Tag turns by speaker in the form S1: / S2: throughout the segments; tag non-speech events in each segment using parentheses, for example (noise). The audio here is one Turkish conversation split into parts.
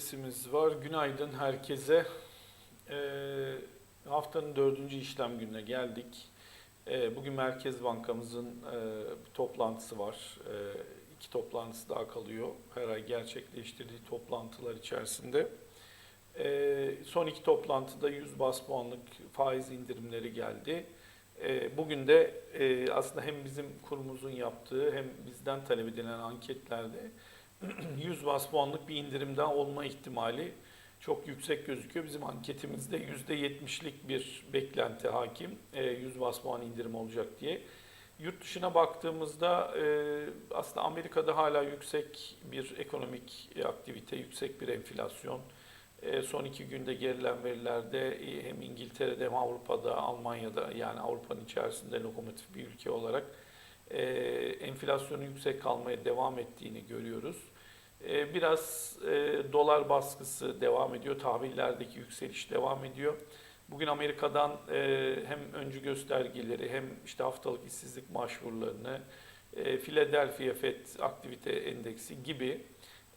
S1: sesimiz var. Günaydın herkese. Ee, haftanın dördüncü işlem gününe geldik. Ee, bugün Merkez Bankamızın e, bir toplantısı var. Ee, iki toplantısı daha kalıyor. Her ay gerçekleştirdiği toplantılar içerisinde. Ee, son iki toplantıda 100 bas puanlık faiz indirimleri geldi. Ee, Bugün de e, aslında hem bizim kurumumuzun yaptığı hem bizden talep edilen anketlerde (clears throat) 100 bas puanlık bir indirim daha olma ihtimali çok yüksek gözüküyor. Bizim anketimizde %70'lik bir beklenti hakim. E, 100 bas puan indirim olacak diye. Yurt dışına baktığımızda e, aslında Amerika'da hala yüksek bir ekonomik aktivite, yüksek bir enflasyon. E, Son iki günde gerilen verilerde e, hem İngiltere'de hem Avrupa'da, Almanya'da yani Avrupa'nın içerisinde lokomotif bir ülke olarak e, enflasyonun yüksek kalmaya devam ettiğini görüyoruz. E, Biraz e, dolar baskısı devam ediyor, tahvillerdeki yükseliş devam ediyor. Bugün Amerika'dan e, hem öncü göstergeleri hem işte haftalık işsizlik başvurularını, e, Philadelphia Fed aktivite endeksi gibi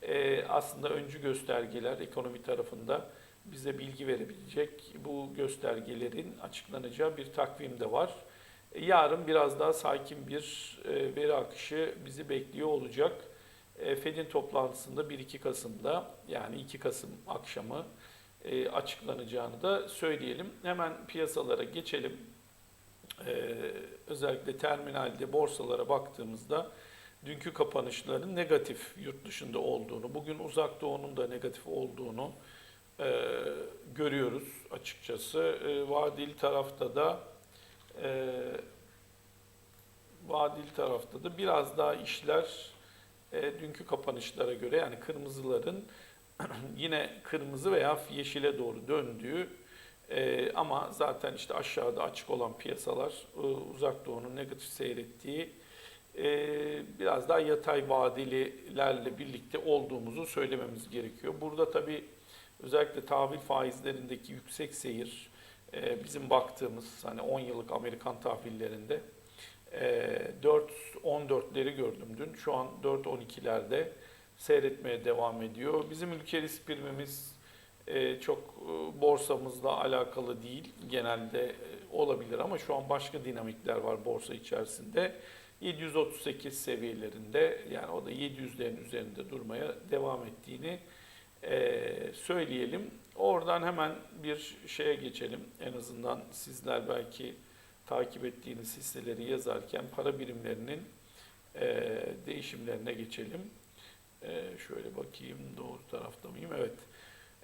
S1: e, aslında öncü göstergeler ekonomi tarafında bize bilgi verebilecek bu göstergelerin açıklanacağı bir takvim de var. Yarın biraz daha sakin bir e, veri akışı bizi bekliyor olacak. E, Fed'in toplantısında 1-2 Kasım'da yani 2 Kasım akşamı e, açıklanacağını da söyleyelim. Hemen piyasalara geçelim. Özellikle terminalde borsalara baktığımızda dünkü kapanışların negatif yurt dışında olduğunu, bugün uzak doğunun da negatif olduğunu görüyoruz açıkçası. Vadeli tarafta da e, vadeli tarafta da biraz daha işler e, dünkü kapanışlara göre yani kırmızıların (clears throat) yine kırmızı veya yeşile doğru döndüğü e, ama zaten işte aşağıda açık olan piyasalar e, uzak doğunun negatif seyrettiği e, biraz daha yatay vadelilerle birlikte olduğumuzu söylememiz gerekiyor. Burada tabii özellikle tahvil faizlerindeki yüksek seyir e, bizim baktığımız hani 10 yıllık Amerikan tahvillerinde e, 4.14'leri gördüm dün. Şu an 4.12'lerde seyretmeye devam ediyor. Bizim ülke risk primimiz e, çok e, borsamızla alakalı değil. Genelde e, olabilir ama şu an başka dinamikler var borsa içerisinde. 738 seviyelerinde yani o da 700'lerin üzerinde durmaya devam ettiğini e, söyleyelim. Oradan hemen bir şeye geçelim. En azından sizler belki takip ettiğiniz hisseleri yazarken para birimlerinin e, değişimlerine geçelim. E, şöyle bakayım doğru tarafta mıyım? Evet.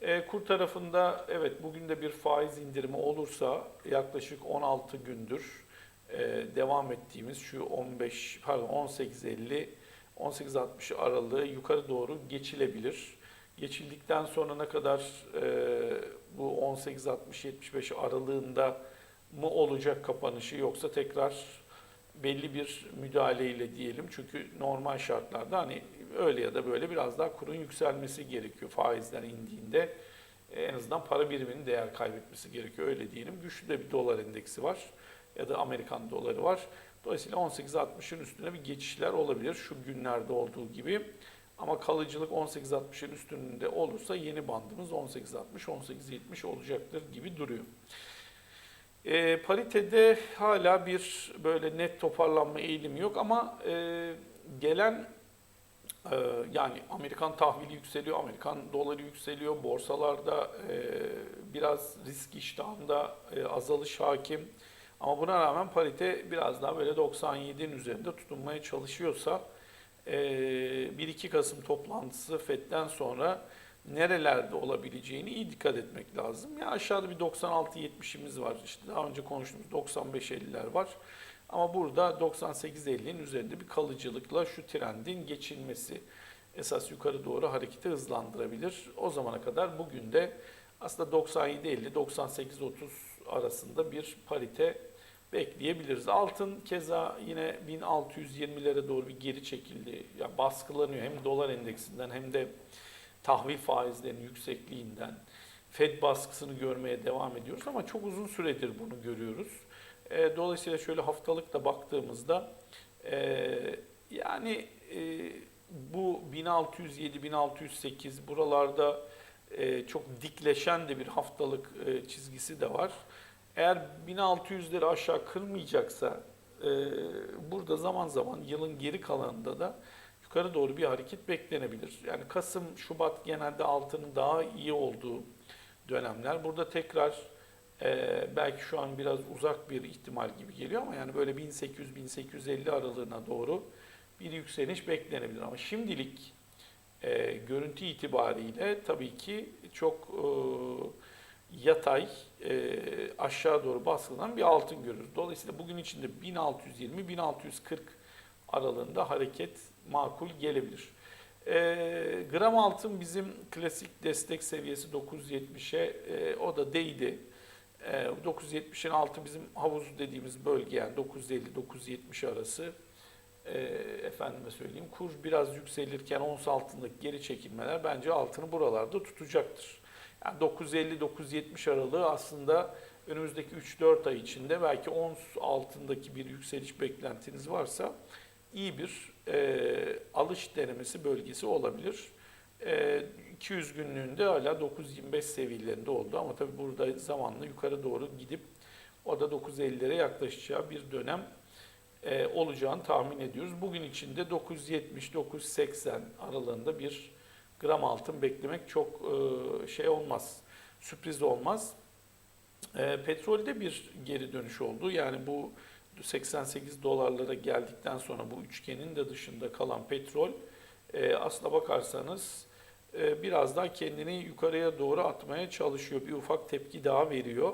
S1: E, kur tarafında evet bugün de bir faiz indirimi olursa yaklaşık 16 gündür e, devam ettiğimiz şu 15 pardon 18.50 18.60 aralığı yukarı doğru geçilebilir. Geçildikten sonra ne kadar e, bu 18.60-75 aralığında mı olacak kapanışı yoksa tekrar belli bir müdahaleyle diyelim. Çünkü normal şartlarda hani öyle ya da böyle biraz daha kurun yükselmesi gerekiyor faizler indiğinde. e, En azından para biriminin değer kaybetmesi gerekiyor öyle diyelim. Güçlü de bir dolar endeksi var ya da Amerikan doları var. Dolayısıyla 18.60'ın üstüne bir geçişler olabilir şu günlerde olduğu gibi. Ama kalıcılık 18.60'ın üstünde olursa yeni bandımız 18.60-18.70 olacaktır gibi duruyor. E, paritede hala bir böyle net toparlanma eğilimi yok ama e, gelen e, yani Amerikan tahvili yükseliyor, Amerikan doları yükseliyor, borsalarda e, biraz risk iştahında e, azalış hakim. Ama buna rağmen parite biraz daha böyle 97'nin üzerinde tutunmaya çalışıyorsa 1-2 Kasım toplantısı FED'den sonra nerelerde olabileceğini iyi dikkat etmek lazım. Ya aşağıda bir 96-70'imiz var. İşte daha önce konuştuğumuz 95-50'ler var. Ama burada 98-50'nin üzerinde bir kalıcılıkla şu trendin geçilmesi esas yukarı doğru hareketi hızlandırabilir. O zamana kadar bugün de aslında 97-50, 98-30 arasında bir parite bekleyebiliriz. Altın keza yine 1620'lere doğru bir geri çekildi. Ya baskılanıyor hem dolar endeksinden hem de tahvil faizlerinin yüksekliğinden Fed baskısını görmeye devam ediyoruz ama çok uzun süredir bunu görüyoruz. E, dolayısıyla şöyle haftalık da baktığımızda e, yani e, bu 1607 1608 buralarda e, çok dikleşen de bir haftalık e, çizgisi de var. Eğer 1600'leri aşağı kırmayacaksa e, burada zaman zaman yılın geri kalanında da yukarı doğru bir hareket beklenebilir. Yani Kasım, Şubat genelde altının daha iyi olduğu dönemler. Burada tekrar e, belki şu an biraz uzak bir ihtimal gibi geliyor ama yani böyle 1800-1850 aralığına doğru bir yükseliş beklenebilir. Ama şimdilik e, görüntü itibariyle tabii ki çok e, yatay e, aşağı doğru baskılanan bir altın görürüz. Dolayısıyla bugün içinde 1620-1640 aralığında hareket makul gelebilir. E, gram altın bizim klasik destek seviyesi 970'e e, o da değdi. E, 970'in altı bizim havuz dediğimiz bölge yani 950-970 arası. E, efendime söyleyeyim kur biraz yükselirken ons altındaki geri çekilmeler bence altını buralarda tutacaktır. Yani 950-970 aralığı aslında önümüzdeki 3-4 ay içinde belki ons altındaki bir yükseliş beklentiniz varsa iyi bir e, alış denemesi bölgesi olabilir. E, 200 günlüğünde hala 9.25 seviyelerinde oldu ama tabii burada zamanla yukarı doğru gidip o da 9.50'lere yaklaşacağı bir dönem e, olacağını tahmin ediyoruz. Bugün içinde 9.70-9.80 aralığında bir gram altın beklemek çok e, şey olmaz, sürpriz olmaz. E, petrolde bir geri dönüş oldu. Yani bu 88 dolarlara geldikten sonra bu üçgenin de dışında kalan petrol e, aslına bakarsanız biraz daha kendini yukarıya doğru atmaya çalışıyor. Bir ufak tepki daha veriyor.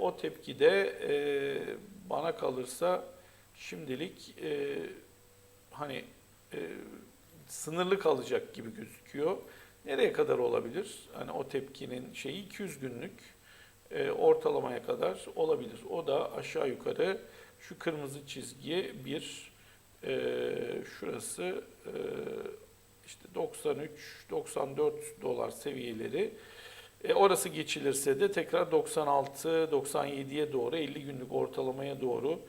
S1: O tepki de bana kalırsa şimdilik hani sınırlı kalacak gibi gözüküyor. Nereye kadar olabilir? Hani o tepkinin şeyi 200 günlük e, ortalamaya kadar olabilir. O da aşağı yukarı şu kırmızı çizgiye bir e, şurası e, işte 93-94 dolar seviyeleri. E, orası geçilirse de tekrar 96-97'ye doğru 50 günlük ortalamaya doğru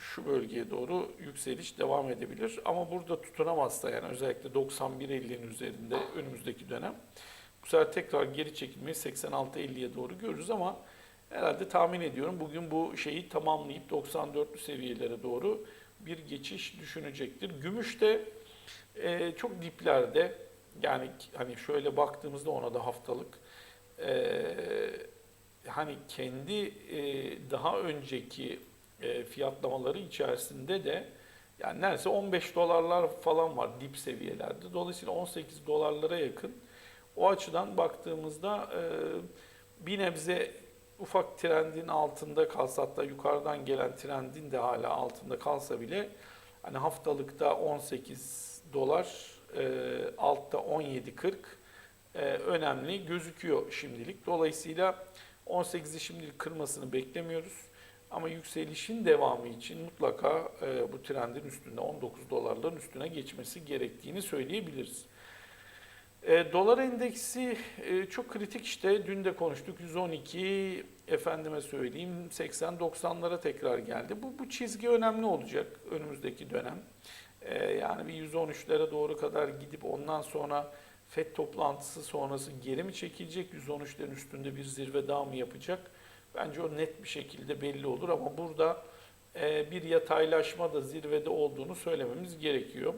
S1: şu bölgeye doğru yükseliş devam edebilir. Ama burada tutunamazsa yani özellikle 91-50'nin üzerinde önümüzdeki dönem bu sefer tekrar geri çekilmeyi 86-50'ye doğru görürüz ama herhalde tahmin ediyorum bugün bu şeyi tamamlayıp 94'lü seviyelere doğru bir geçiş düşünecektir. Gümüş de e, çok diplerde yani hani şöyle baktığımızda ona da haftalık e, hani kendi e, daha önceki e, fiyatlamaları içerisinde de yani neredeyse 15 dolarlar falan var dip seviyelerde. Dolayısıyla 18 dolarlara yakın. O açıdan baktığımızda e, bir nebze ufak trendin altında kalsa hatta yukarıdan gelen trendin de hala altında kalsa bile hani haftalıkta 18 dolar e, altta 17.40 e, önemli gözüküyor şimdilik. Dolayısıyla 18'i şimdilik kırmasını beklemiyoruz. Ama yükselişin devamı için mutlaka e, bu trendin üstünde 19 dolarların üstüne geçmesi gerektiğini söyleyebiliriz. E, dolar endeksi e, çok kritik işte dün de konuştuk 112 efendime söyleyeyim 80-90'lara tekrar geldi. Bu, bu çizgi önemli olacak önümüzdeki dönem. E, yani bir 113'lere doğru kadar gidip ondan sonra FED toplantısı sonrası geri mi çekilecek? 113'lerin üstünde bir zirve daha mı yapacak? Bence o net bir şekilde belli olur ama burada e, bir yataylaşma da zirvede olduğunu söylememiz gerekiyor.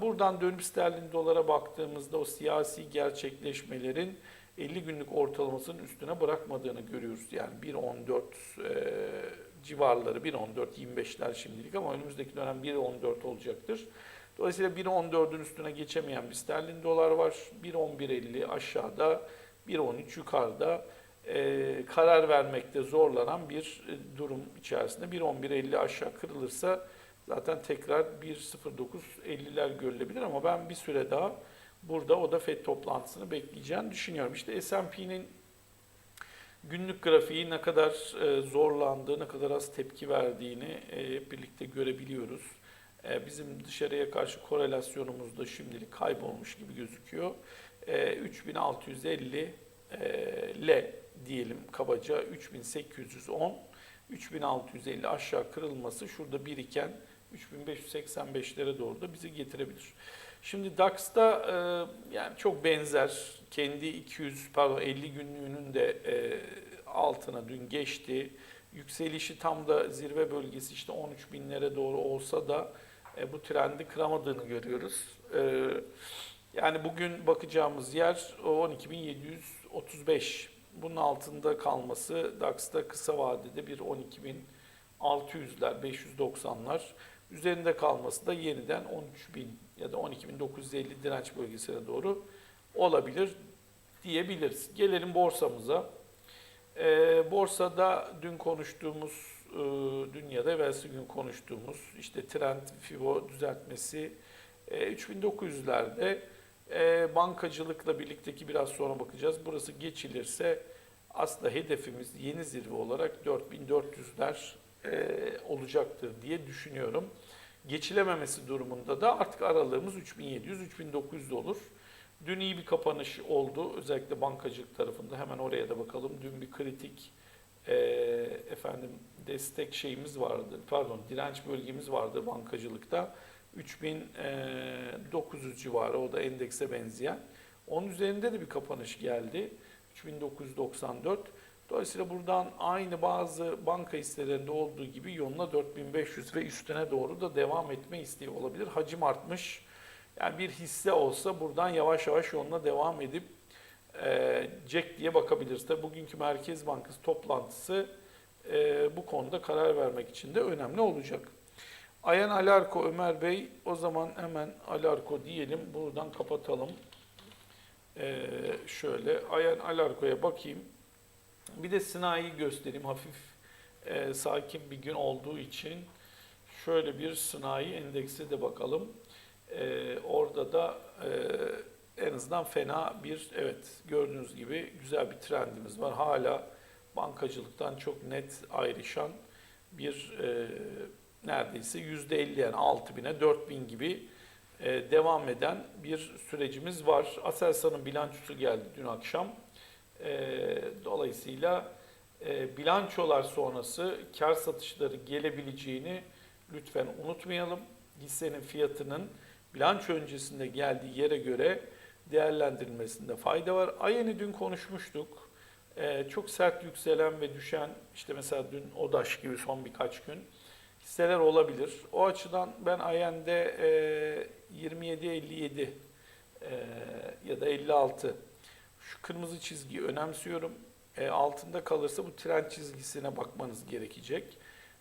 S1: Buradan dönüp sterlin dolara baktığımızda o siyasi gerçekleşmelerin 50 günlük ortalamasının üstüne bırakmadığını görüyoruz. Yani 1.14 e, civarları 1.14-25'ler şimdilik ama önümüzdeki dönem 1.14 olacaktır. Dolayısıyla 1.14'ün üstüne geçemeyen bir sterlin dolar var. 1.11.50 aşağıda, 1.13 yukarıda e, karar vermekte zorlanan bir e, durum içerisinde. 1.11.50 aşağı kırılırsa zaten tekrar 1.09.50'ler görülebilir ama ben bir süre daha burada o da FED toplantısını bekleyeceğini düşünüyorum. İşte S&P'nin günlük grafiği ne kadar e, zorlandığı, ne kadar az tepki verdiğini e, hep birlikte görebiliyoruz. Bizim dışarıya karşı korelasyonumuz da şimdilik kaybolmuş gibi gözüküyor. 3650 L diyelim kabaca 3810 3650 aşağı kırılması şurada biriken 3585'lere doğru da bizi getirebilir. Şimdi DAX'ta e, yani çok benzer kendi 200 pardon 50 günlüğünün de e, altına dün geçti. Yükselişi tam da zirve bölgesi işte 13 binlere doğru olsa da e, bu trendi kıramadığını görüyoruz. E, yani bugün bakacağımız yer o 12.735. Bunun altında kalması DAX'ta kısa vadede bir 12.600'ler, 590'lar. Üzerinde kalması da yeniden 13.000 ya da 12.950 direnç bölgesine doğru olabilir diyebiliriz. Gelelim borsamıza. Ee, borsada dün konuştuğumuz, e, dün ya evvelsi gün konuştuğumuz işte trend fibo düzeltmesi e, 3900'lerde e, bankacılıkla birlikteki biraz sonra bakacağız. Burası geçilirse aslında hedefimiz yeni zirve olarak 4400'ler e, olacaktır diye düşünüyorum. Geçilememesi durumunda da artık aralığımız 3700-3900 olur. Dün iyi bir kapanış oldu. Özellikle bankacılık tarafında. Hemen oraya da bakalım. Dün bir kritik e, efendim destek şeyimiz vardı. Pardon direnç bölgemiz vardı bankacılıkta. 3900 civarı o da endekse benzeyen. Onun üzerinde de bir kapanış geldi. 3994. Dolayısıyla buradan aynı bazı banka hisselerinde olduğu gibi yoluna 4500 ve üstüne doğru da devam etme isteği olabilir. Hacim artmış. Yani bir hisse olsa buradan yavaş yavaş yoluna devam edip e, Jack diye bakabiliriz. Tabii bugünkü Merkez Bankası toplantısı e, bu konuda karar vermek için de önemli olacak. Ayan Alarko Ömer Bey o zaman hemen Alarko diyelim buradan kapatalım. E, şöyle Ayan Alarko'ya bakayım. Bir de Sınai'yi göstereyim hafif e, sakin bir gün olduğu için. Şöyle bir Sınai endeksi de bakalım. Ee, orada da e, en azından fena bir evet gördüğünüz gibi güzel bir trendimiz var. Hala bankacılıktan çok net ayrışan bir e, neredeyse yüzde elli yani 6000'e 4000 gibi e, devam eden bir sürecimiz var. Aselsan'ın bilançosu geldi dün akşam. E, dolayısıyla e, bilançolar sonrası kar satışları gelebileceğini lütfen unutmayalım. Hissenin fiyatının bilanço öncesinde geldiği yere göre değerlendirilmesinde fayda var. Ayen'i dün konuşmuştuk. Ee, çok sert yükselen ve düşen, işte mesela dün ODAŞ gibi son birkaç gün hisseler olabilir. O açıdan ben Ayen'de e, 27-57 e, ya da 56 şu kırmızı çizgiyi önemsiyorum. E, altında kalırsa bu trend çizgisine bakmanız gerekecek.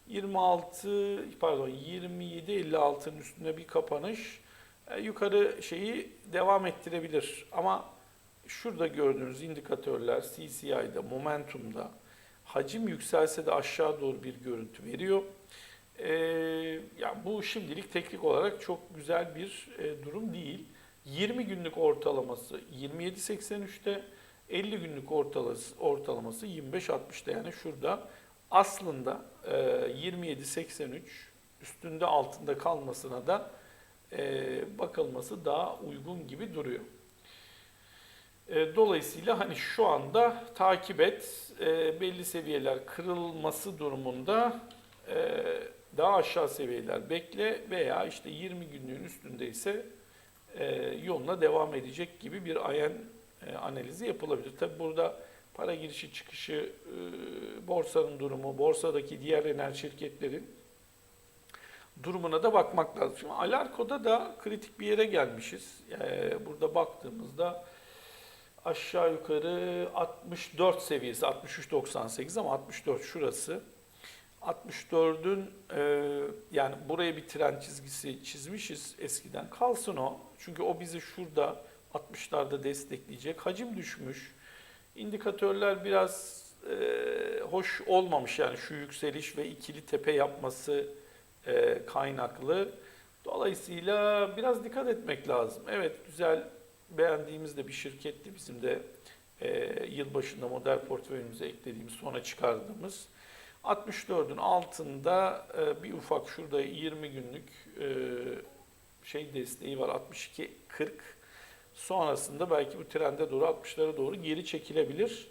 S1: 26 pardon 27 56'nın üstünde bir kapanış e, yukarı şeyi devam ettirebilir. Ama şurada gördüğünüz indikatörler CCI'de, Momentum'da hacim yükselse de aşağı doğru bir görüntü veriyor. Ee, yani bu şimdilik teknik olarak çok güzel bir e, durum değil. 20 günlük ortalaması 27.83'te, 50 günlük ortalaması, ortalaması 25.60'da yani şurada aslında e, 27.83 üstünde altında kalmasına da e, bakılması daha uygun gibi duruyor. E, dolayısıyla hani şu anda takip et, e, belli seviyeler kırılması durumunda e, daha aşağı seviyeler bekle veya işte 20 günlüğün üstündeyse e, yoluna devam edecek gibi bir ayen e, analizi yapılabilir. Tabi burada para girişi çıkışı, e, borsanın durumu, borsadaki diğer enerji şirketlerin durumuna da bakmak lazım. Şimdi Alarko'da da kritik bir yere gelmişiz. Ee, burada baktığımızda aşağı yukarı 64 seviyesi, 63.98 ama 64 şurası. 64'ün e, yani buraya bir tren çizgisi çizmişiz eskiden. Kalsın o. Çünkü o bizi şurada 60'larda destekleyecek. Hacim düşmüş. İndikatörler biraz e, hoş olmamış yani şu yükseliş ve ikili tepe yapması e, kaynaklı. Dolayısıyla biraz dikkat etmek lazım. Evet güzel beğendiğimiz de bir şirketti bizim de e, yılbaşında model portföyümüze eklediğimiz sonra çıkardığımız. 64'ün altında e, bir ufak şurada 20 günlük e, şey desteği var 62-40. Sonrasında belki bu trende doğru 60'lara doğru geri çekilebilir.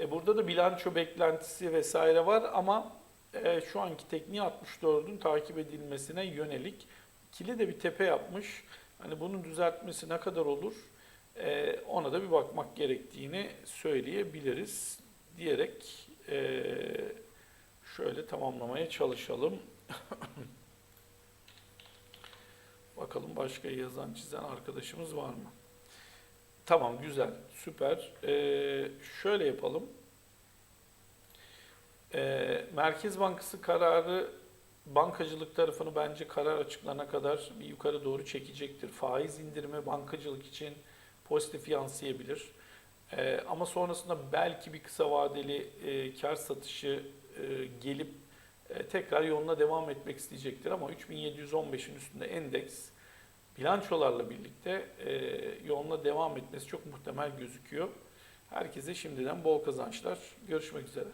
S1: E, burada da bilanço beklentisi vesaire var ama e, şu anki tekniği 64'ün takip edilmesine yönelik ikili de bir tepe yapmış. Hani bunun düzeltmesi ne kadar olur? E, ona da bir bakmak gerektiğini söyleyebiliriz diyerek e, şöyle tamamlamaya çalışalım. Bakalım başka yazan çizen arkadaşımız var mı? Tamam güzel süper. Ee, şöyle yapalım. Ee, Merkez Bankası kararı bankacılık tarafını bence karar açıklanana kadar bir yukarı doğru çekecektir. Faiz indirimi bankacılık için pozitif yansıyabilir. Ee, ama sonrasında belki bir kısa vadeli e, kar satışı gelip e, tekrar yoluna devam etmek isteyecektir. Ama 3715'in üstünde endeks bilançolarla birlikte e, yoluna devam etmesi çok muhtemel gözüküyor. Herkese şimdiden bol kazançlar. Görüşmek üzere.